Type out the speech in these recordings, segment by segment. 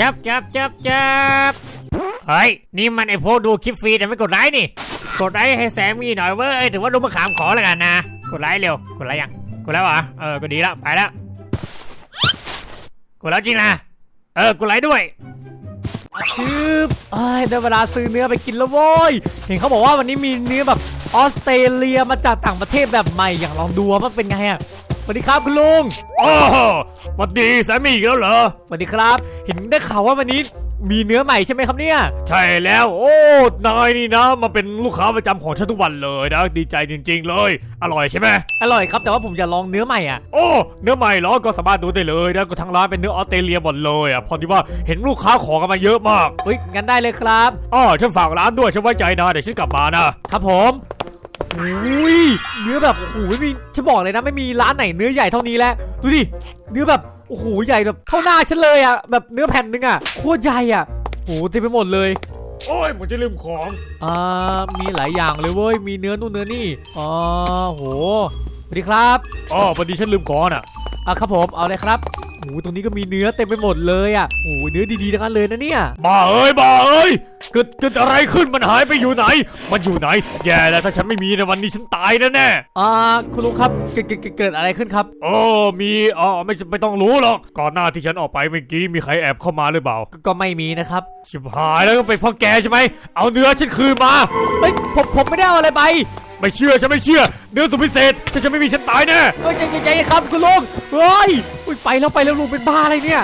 จับจับจับจับเฮ้ย นี่มันไอพวกดูคลิปฟรีแต่ไม่กดไลค์นี่ กดไลค์ให้แสงมีหน่อยเว้ยถือว่าดูมะขามขอแล้วกันนะ กดไลค์เร็ว กดไลค์ยัง กดแล้วเหรอ เออ ก็ดีแล้ว ไปแล้ว กดแล้วจริงนะ เออ กดไลค์ด้วยชืบเอ้ยได้เวลาซื้อเนื้อไปกินแล้วโว้ย เห็นเขาบอกว่าวันนี้มีเนื้อแบบออสเตรเลียมาจากต่างประเทศแบบใหม่ อยากลองดูว่ามันเป็นไงอะ วัสดีครับคุณลุงโอ้สวัสดีสามีอีกแล้วเหรอสวัสดีครับ เห็นได้ข่าวว่าวันนี้มีเนื้อใหม่ใช่ไหมครับเนี่ย ใช่แล้ว โอ้นายนี่นะมาเป็นลูกค้าประจำของฉันทุกวันเลยนะ ดีใจจริง ๆ เลย อร่อยใช่ไหมอร่อยครับแต่ว่าผมจะลองเนื้อใหม่อะ โอ้เนื้อใหม่เหรอก็สามารถดูได้เลยนะก็ทางร้านเป็นเนื้อออสเตรเลียหมดเลยอะพอที่ว่าเห็นลูกค้าขอกันมาเยอะมากเฮ้ยงั้นได้เลยครับ อ้อฉันฝากร้านด้วยฉันไว้ใจนะเดี๋ยวฉันกลับมานะครับผม อุ้ยเนื้อแบบโอ้โหไม่มีฉันบอกเลยนะไม่มีร้านไหนเนื้อใหญ่เท่านี้แล้วดูดิเนื้อแบบโอ้โหใหญ่แบบเท่าหน้าฉันเลยอะแบบเนื้อแผ่นหนึงอะโคตรใหญ่อะโอ้โหเต็มไปหมดเลยโอ้ยผมจะลืมของ อ่า มีหลายอย่างเลยเว้ย มีเนื้อนู่นเนื้อนี่ อ๋อ โห สวัสดีครับ อ๋อพอดีฉันลืมของน่ะ อะครับผม เอาเลยครับ โอ้โหตรงนี้ก็มีเนื้อเต็มไปหมดเลยอะโอ้โหเนื้อดีๆทั้งนั้นเลยนะเนี่ยบ้าเอ้ยบ้าเอ้ยเกิดเกิดอะไรขึ้นมันหายไปอยู่ไหน มันอยู่ไหน แย่แล้วถ้าฉันไม่มีในวันนี้ฉันตายแน่แน่อ่าคุณลุงครับเกิดเกิดเกิดเกิดอะไรขึ้นครับๆโอ้มีอ๋อไม่ไม่ต้องรู้หรอกก่อนหน้าที่ฉันออกไปเมื่อกี้มีใครแอบเข้ามาหรือเปล่า ก็ก็ไม่มีนะครับชิบหายแล้วก็เป็นเพ่อแกใช่ไหมเอาเนื้อฉันคืนมาเฮ้ยผมผมไม่ได้เอาอะไรไป ไม่เชื่อฉันไม่เชื่อเนื้อสุดพิเศษฉันจะไม่มีฉันตายแน่เฮ้ยใจใจใจครับคุณลุงเฮ้ยอุ๊ยไปแล้วไปแล้วลุงเป็นบ้าอะไรเนี่ย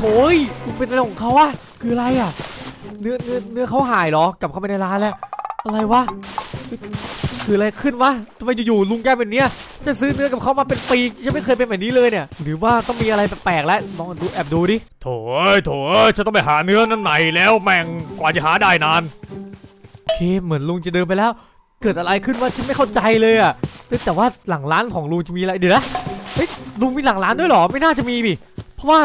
โอ้ยลุงเป็นอะไรของเขาอะคืออะไรอะเนื้อเนื้อเนื้อเขาหายเหรอกลับเข้ามาในร้านแล้วอะไรวะคือคืออะไรขึ้นวะทำไมอยู่ๆลุงแกเป็นเนี้ยจะซื้อเนื้อกับเขามาเป็นปีฉันไม่เคยเป็นแบบนี้เลยเนี่ย หรือว่าต้องมีอะไรแปลกๆแล้วลองดูแอบดูดิโถ่เอ้ยโถ่เอ้ยฉันต้องไปหาเนื้อนั้นไหนแล้วแม่งกว่าจะหาได้นานโอเคเหมือนลุงจะเดินไปแล้ว เกิดอะไรขึ้นวะฉันไม่เข้าใจเลยอะแต่ว่าหลังร้านของลุงจะมีอะไรเดี๋ยวนะเฮ้ยลุงมีหลังร้านด้วยเหรอไม่น่าจะมีดิเพราะว่า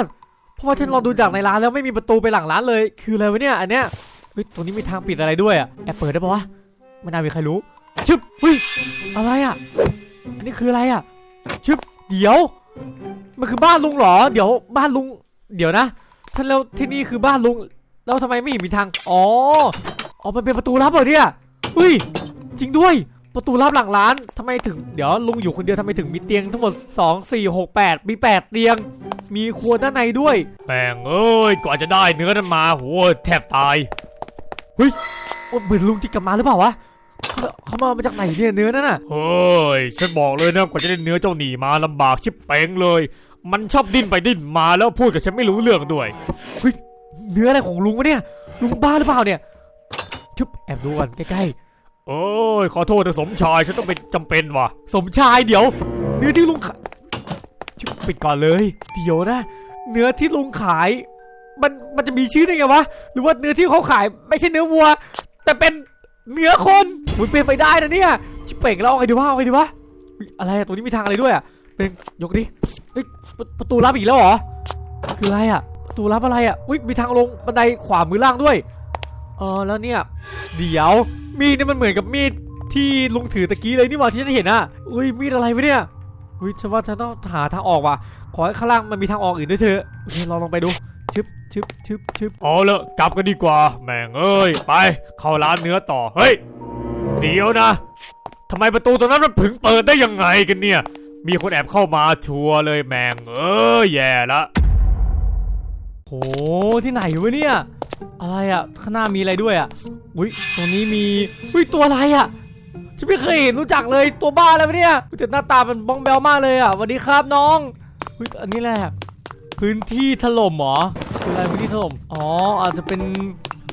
เพราะว่าฉันลองดูจากในร้านแล้วไม่มีประตูไปหลังร้านเลย คืออะไรวะเนี่ยอันเนี้ยเฮ้ยตรงนี้มีทางปิดอะไรด้วยอะแอบเปิดได้ปะวะไม่น่ามีใครรู้ชึบเฮ้ยอะไรอะอันนี้คืออะไรอะชึบเดี๋ยว มันคือบ้านลุงเหรอ เดี๋ยวบ้านลุง เดี๋ยวนะท่านแล้วที่นี่คือบ้านลุงแล้วทำไมไม่เห็นมีทาง อ๋อ อ๋อ มันเป็นประตูลับเหรอเนี่ยเฮ้ย จริงด้วย ประตูลับหลังร้านทำไมถึงเดี๋ยวลุงอยู่คนเดียวทำไมถึงมีเตียงทั้งหมด 2 4 6 8 มี 8 เตียง มีครัวด้านในด้วยแม่งเอ้ยกว่าจะได้เนื้อนั้นมาโหแทบตายว่าเหมือนลุงจะกลับมาหรือเปล่าวะเขาเขามามาจากไหนเนี่ยเนื้อนั่นน่ะเฮ้ยฉันบอกเลยนะกว่าจะได้เนื้อเจ้าหนีมาลำบากชิบเป้งเลย มันชอบดิ้นไปดิ้นมาแล้วพูดกับฉันไม่รู้เรื่องด้วยเนื้ออะไรของลุงวะเนี่ยลุงบ้าหรือเปล่าเนี่ยชุบแอบดูก่อนใกล้ โอ้ยขอโทษนะสมชายฉันต้องเป็นจำเป็นว่ะๆสมชายเดี๋ยว เนื้อที่ลุงขายชุบปิดก่อนเลย เดี๋ยวนะ เนื้อที่ลุงขาย มันมันจะมีชื่อได้ไงวะ หรือว่าเนื้อที่เขาขาย ไม่ใช่เนื้อวัว แต่เป็นเนื้อคนมันเป็นไปได้นะเนี่ยชิบเป่งแล้วเอาไงดีวะเอาไงดีวะอุ๊ยอะไรอะตรงนี้มีทางอะไรด้วยอะเป็นยกดิเฮ้ยประประตูลับอีกแล้วเหรอคืออะไรอะประตูลับอะไรอะอุ้ยมีทางลงบันไดขวามือล่างด้วยเออแล้วเนี่ยเดี๋ยว มีดเนี่ยมันเหมือนกับมีดที่ลุงถือตะกี้เลยนี่หว่าที่ฉันเห็นอะอุ้ยมีดอะไรวะเนี่ยอุ้ยฉันว่าฉันต้องหาทางออกว่ะขอให้ข้างล่างมันมีทางออกอื่นด้วยเถอะเคลองลองไปดูชึบชึบชึบชึบเอาละกลับกันดีกว่า แม่งเอ้ยไป เข้าร้านเนื้อต่อเฮ้ยเดี๋ยวนะทำไมประตูตรงนั้นมันผึงเปิดได้ยังไงกันเนี่ย มีคนแอบเข้ามาชัวร์เลยแม่งเอ้ยแย่ละ โหที่ไหนวะเนี่ย อะไรอะข้างหน้ามีอะไรด้วยอะอุ้ยตรงนี้มีอุ้ยตัวอะไรอะฉันไม่เคยเห็นรู้จักเลยตัวบ้าอะไรวะเนี่ยอุ๊ยแต่หน้าตามันบ้องแบวมากเลยอะสวัสดีครับน้องอุ้ยอันนี้แหละพื้นที่ถล่มเหรอคืออะไรพื้นที่ถล่มอ๋ออาจจะเป็น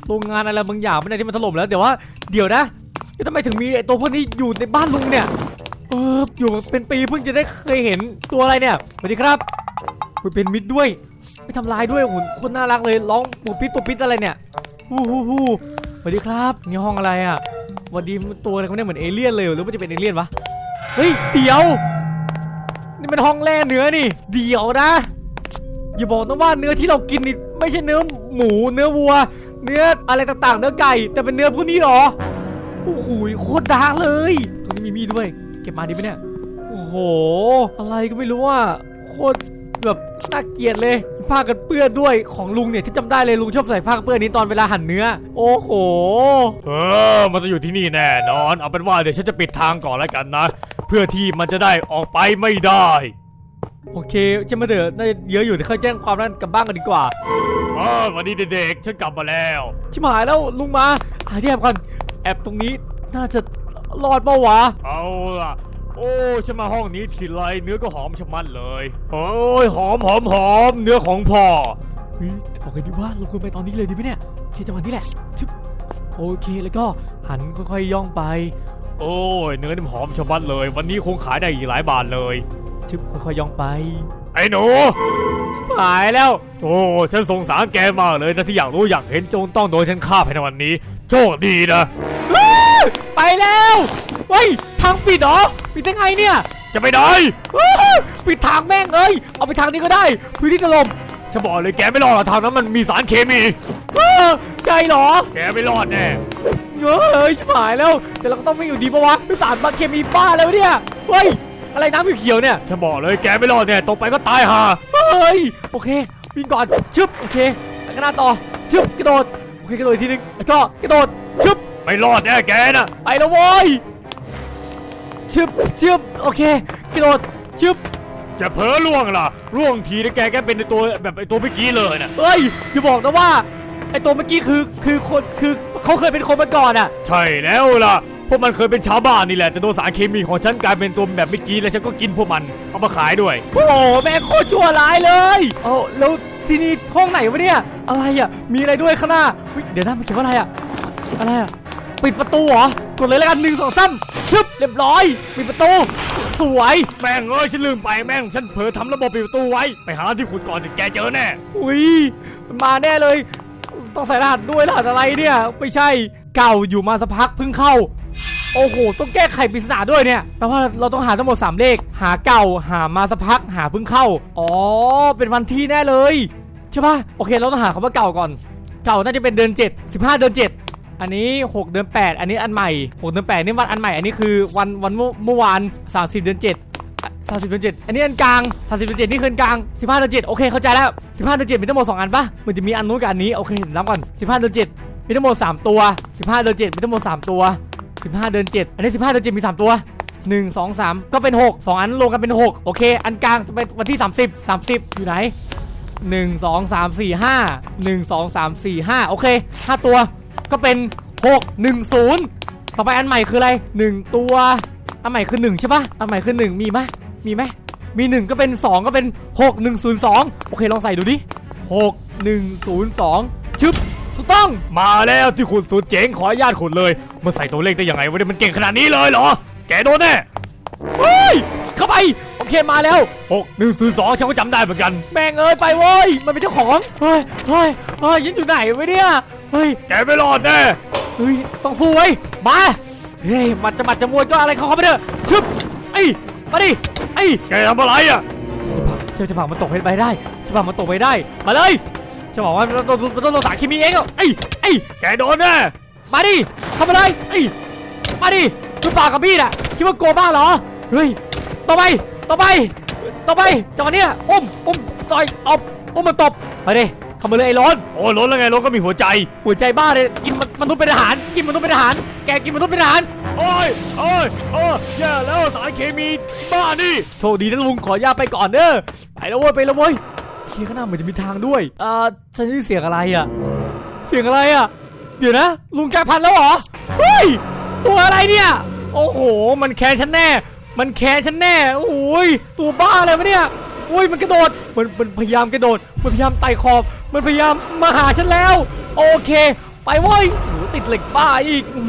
โรงงานอะไรบางอย่างไม่ได้ที่มันถล่มแล้วเดี๋ยวว่าเดี๋ยวนะเอ๊ะทำไมถึงมีไอ้ตัวพวกนี้อยู่ในบ้านลุงเนี่ยเอออยู่เป็นปีเพิ่งจะได้เคยเห็นตัวอะไรเนี่ยสวัสดีครับมันเป็นมิดด้วย ไม่ทำลายด้วยหุ่นคนน่ารักเลยร้องปูปิดปูปิดอะไรเนี่ยฮู้ฮู้ฮู้สวัสดีครับนี่ห้องอะไรอะสวัสดีตัวอะไรเขาเนี่ยเหมือนเอเลี่ยนเลยหรือว่าจะเป็นเอเลี่ยนวะเฮ้ยเดี๋ยว นี่มันห้องแร่เนื้อนี่ เดี๋ยวนะอย่าบอกนะว่าเนื้อที่เรากินนี่ไม่ใช่เนื้อหมูเนื้อวัว เนื้ออะไรต่างๆ เนื้อไก่ แต่เป็นเนื้อพวกนี้หรอโอ้โหโคตรดาร์กเลยตรงนี้มีมีดด้วย เก็บมาดีไหมเนี่ยโอ้โห อะไรก็ไม่รู้อะโคตร แบบน่าเกลียดเลยผ้ากันเปื้อนด้วยของลุงเนี่ยที่จำได้เลยลุงชอบใส่ผ้ากันเปื้อนนี้ตอนเวลาหั่นเนื้อ โอ้โห เออ มันจะอยู่ที่นี่แน่นอน เอาเป็นว่าเดี๋ยวฉันจะปิดทางก่อนแล้วกันนะ เพื่อที่มันจะได้ออกไปไม่ได้ โอเคจะมาเถอะน่าจะเยอะอยู่เดี๋ยวค่อยแจ้งความนั้นกลับบ้านกันดีกว่าเออวันนี้เด็กๆฉันกลับมาแล้วชิบหายแล้วลุงมาหาที่แอบก่อนแอบตรงนี้น่าจะรอดเปล่าวะ เอาล่ะ โอ้ฉันมาห้องนี้ทีไรเนื้อก็หอมชะมัดเลยโอ้ยหอมหอมหอมเนื้อของพ่อเฮ้ยเอาไงดีวะเราควรไปตอนนี้เลยดีไหมเนี่ยโอเคจังหวะนี้แหละชึบโอเคแล้วก็หันค่อยๆย่องไป โอ้ยเนื้อนี่หอมชะมัดเลย วันนี้คงขายได้อีกหลายบาทเลยชึบค่อยๆย่องไป ไอ้หนูหายแล้วโอ้ฉันสงสารแกมากเลยนะที่อยากรู้อยากเห็นจงต้องโดนฉันฆ่าภายในวันนี้ โชคดีนะ ไปแล้วเฮ้ยทางปิดเหรอปิดได้ไงเนี่ยจะไปไหนอ้าวปิดทางแม่งเอ้ยเอาไปทางนี้ก็ได้พื้นที่ถล่มฉันบอกเลยแกไม่รอดหรอกทางนั้นมันมีสารเคมีอ้าวใช่เหรอ แกไม่รอดแน่เฮ้ยชิบหายแล้ว แต่เราก็ต้องไม่อยู่ดีปะวะสารบางเคมีบ้าแล้วะเนี่ย เฮ้ย อะไรน้ำเขียวๆเนี่ยฉันบอกเลยแกไม่รอดแน่ตกไปก็ตายห่าเฮ้ย โอเค วิ่งก่อน ชึบ โอเคแล้วก็หน้าต่อ ชึบ กระโดด โอเค กระโดดอีกทีนึงแล้วก็กระโดด ชึบ ไม่รอดแน่แกน่ะไปแล้วโว้ย ชึบชึบโอเคกระโดดชึบจะเผลอล่วงล่ะล่วงทีนะแกแกเป็นไอ้ตัวแบบไอ้ตัวเมื่อกี้เลยนะเฮ้ยอย่าบอกนะว่าไอตัวเมื่อกี้คือคือคนคือเขาเคยเป็นคนมาก่อนอะใช่แล้วล่ะพวกมันเคยเป็นชาวบ้านนี่แหละแต่โดนสารเคมีของฉันกลายเป็นตัวแบบเมื่อกี้แล้วฉันก็กินพวกมันเอามาขายด้วยโอ้โหแม่งโคตรชั่วร้ายเลยโอ้แล้วที่นี่ห้องไหนวะเนี่ยอะไรอะมีอะไรด้วยข้างหน้าเฮ้ยเดี๋ยวนะมันเขียนว่าอะไรอะอะไรอะ ปิดประตูเหรอกดเลยแล้วกันหนึ่งสองสามชึบเรียบร้อย ปิดประตู สวยแม่งเอ้ยฉันลืมไปแม่งฉันเผลอทำระบบปิดประตูไว้ ไปหาที่ขุดก่อนเดี๋ยวแกเจอแน่อุ้ยมันมาแน่เลย ต้องใส่รหัสด้วยรหัสอะไรเนี่ยไม่ใช่เก่าอยู่มาสักพักเพิ่งเข้า โอ้โห ต้องแก้ไขปริศนาด้วยเนี่ยแปลว่าเราต้องหาทั้งหมด 3 เลข หาเก่าหามาสักพักหาเพิ่งเข้า อ๋อ เป็นวันที่แน่เลยใช่ปะโอเค เราต้องหาคำว่าเก่าก่อน เก่าน่าจะเป็นเดือน7 15 เดือน7 อันนี้ 6 เดือน 8 อันนี้อันใหม่ 6 เดือน8นี่วันอันใหม่ อันนี้คือวันวันเมื่อวาน 30 เดือน7สามสิบเดือนเจ็ดอันนี้อันกลางสามสิบเดือนเจ็ดนี่คืออันกลางสิบห้าเดือนเจ็ดโอเคเข้าใจแล้วสิบห้าเดือนเจ็ดมีทั้งหมดสองอันปะมันจะมีอันนู้นกับอันนี้โอเคนับก่อนสิบห้าเดือนเจ็ดมีทั้งหมดสามตัวสิบห้าเดือนเจ็ดมีทั้งหมดสามตัวสิบห้าเดือนเจ็ดอันนี้สิบห้าเดือนเจ็ดมีสามตัวหนึ่งสองสามก็เป็นหกสองอันรวมกันเป็นหกโอเค อันกลางเป็นวันที่สามสิบสามสิบอยู่ไหนหนึ่งสองสามสี่ห้หนึ่งงสามสี่ห้าโอเคห้าตัว ก็เป็นหกหนึ่งศูนย์ต่อไปอันใหม่คืออะไรหนึ่งตัว อันใหม่คือหนึ่งใช่ปะอันใหม่คือหนึ่งมีไหมมีไหมมี 1 ก็เป็น 2 ก็เป็น 6 1 0 2 โอเคลองใส่ดูดิ 6 1 0 2 ชึบถูกต้องมาแล้วที่ขุดสุดเจ๋งขออนุญาตขุดเลยมาใส่ตัวเลขได้ยังไงวะเนี่ยมันเก่งขนาดนี้เลยเหรอ แกโดนแน่เฮ้ยเข้าไป เคมาแล้วหกหนึ่งศูนย์สองฉันก็จำได้เหมือนกัน แม่งเอ้ยไปเว้ยมันเป็นเจ้าของเฮ้ยเฮ้ยเฮ้ยยันอยู่ไหนวะเนี่ยเฮ้ยแกไม่รอดแน่เฮ้ยต้องสู้เว้ยมาเฮ้ยมันจะมัดจะมวยก็อะไรเข้าเข้าไปเถอะชึบไอ้ยมาดิไอ้ยแกทำอะไรอะจะจะผลักมันตกไปได้จะผลักมันตกไปได้มาเลยจะบอกว่าเราต้องเราต้องเราสารเคมีเองอะไอ้ไอ้ยแกโดนแน่มาดิทำอะไรไอ้ยมาดิดูปากกับพี่น่ะคิดว่าโกบ้าเหรอเฮ้ยต่อไป ต่อไป ต่อไปจังหวะเนี้ยอุ้มอุ้มซอยตบอุ้มมันตบไปดิเข้ามาเลยไอ้ร้อนโอ้ล้นแล้วไงล้นก็มีหัวใจ หัวใจบ้าเลยกินมมนุษย์เป็นอาหาร กินมนุษย์เป็นอาหาร แกกินมนุษย์เป็นอาหาร โอ้ยโอ้ยโอ้ยแย่แล้วสารเคมีบ้านี่โชคดีนะลุงขออนุญาตไปก่อนเด้อไปแล้วเว้ยไปแล้วเว้ยเชียร์ข้างหน้าเหมือนจะมีทางด้วยเอ่อฉันได้ยินเสียงอะไรอะ เสียงอะไรอะ เดี๋ยวนะ ลุงแกพันแล้วเหรอเฮ้ยตัวอะไรเนี่ย โอ้โห มันแค้นฉันแน่ มันแค้นฉันแน่โอ้ยตัวบ้าอะไรวะเนี่ยโอ้ยมันกระโดดมันมันพยายามกระโดด มันพยายามไต่ขอบ มันพยายามมาหาฉันแล้ว โอเค ไปเว้ยติดเหล็กบ้าอีกอื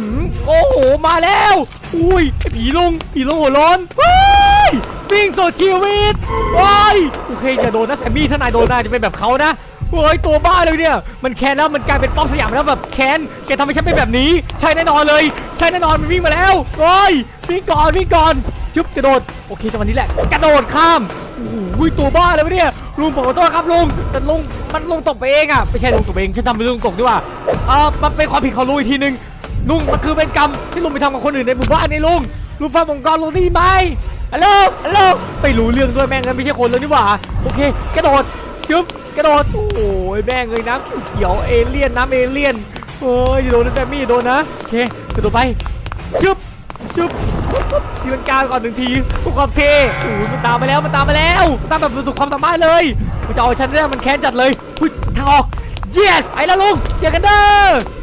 โอ้โหมาแล้วอุ้ยไอผีลุงผีลุงหัวร้อนเฮ้ยวิ่งสู่ชีวิตว้ายโอเคอย่าโดนนะแซมมี่ถ้านายโดนนายจะเป็นแบบเขานะเฮ้ยตัวบ้าเลยเนี่ย มันแค้นแล้วมันกลายเป็นป้อมสยามแล้วแบบแค้นแกทำให้ฉันเป็นแบบนี้ ใช่แน่นอนเลย ใช่แน่นอนมันวิ่งมาแล้วเฮ้ยวิ่งก่อนวิ่งก่อน ชึบกระโดดโอเคจังหวะนี้แหละกระโดดข้ามโอ้โหตัวบ้าเลยวะเนี่ยลุงผมขอโทษครับลุงแต่ลุงมันลุงตกไปเองอะไม่ใช่ลุงตกเองฉันทำเป็นลุงตกดีกว่าเออมันเป็นความผิดของลุงอีกทีนึงลุงมันคือเป็นกรรมที่ลุงไปทำกับคนอื่นในหมู่บ้านนี่ลุงลุงฟังผมก่อนลุงได้ยินไหมฮัลโหลฮัลโหลไปรู้เรื่องด้วยแม่งงั้นไม่ใช่คนเลยนี่หว่าโอเค กระโดดจึ๊บกระโดดโอ้ยแม่งเลยน้ำเขียวเอเลี่ยนน้ำเอเลี่ยนโอ้ยอย่าโดนนะแซมมี่โดนนะโอเคกระโดดไปจึ๊บ จุ๊บทีลังกาก่อนหนึ่งทีพื่อความเท่โอ้ยมันตามมาแล้วมันตามมาแล้วตามแบบสุดความสามารถเลยมันจะเอาฉันเนี่ยมันแค้นจัดเลยหุ้ยทางออก yes ไปแล้วลุงเจอกันเด้อ